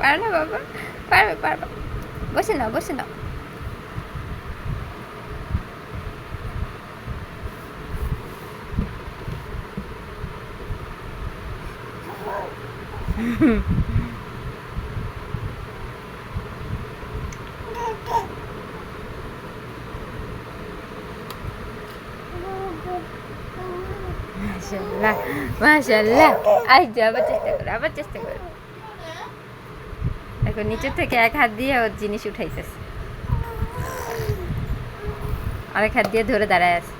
পারো না বাবা পারবে পারবে বসে নাও বসে নাও মাশাল্লাহ মাশাল্লাহ আই যে আবার চেষ্টা করো আবার চেষ্টা করো দেখো নিচের থেকে এক হাত দিয়ে ওর জিনিস উঠাইতেছে। আরেক হাত দিয়ে ধরে দাঁড়ায় আছে।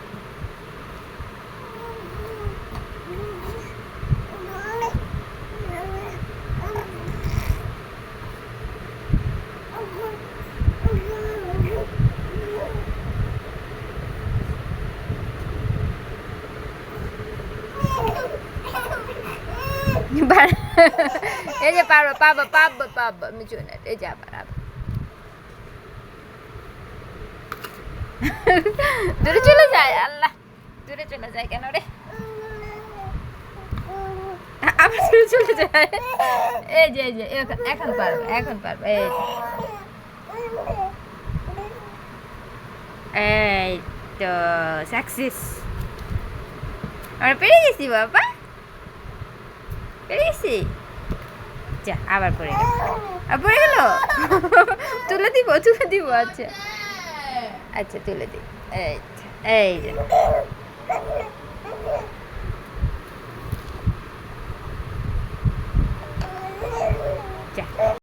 পার- এই যে পারবো পাবো পাবো পাবো আমি চলে এই যে আবার আবার দূরে চলে যায় আল্লাহ দূরে চলে যায় কেন রে আবার দূরে চলে যায় এই যে এই যে এখন- এখন পারবো এখন পারবো এই যে। এই তো সাকসেস আমরা পেরে গেছি বাবা পেরে গেছি যা আবার পড়ে গেল। আর পড়ে গেল? তুলে দিব তুলে দিব আচ্ছা। আচ্ছা তুলে দিই এই এই যে।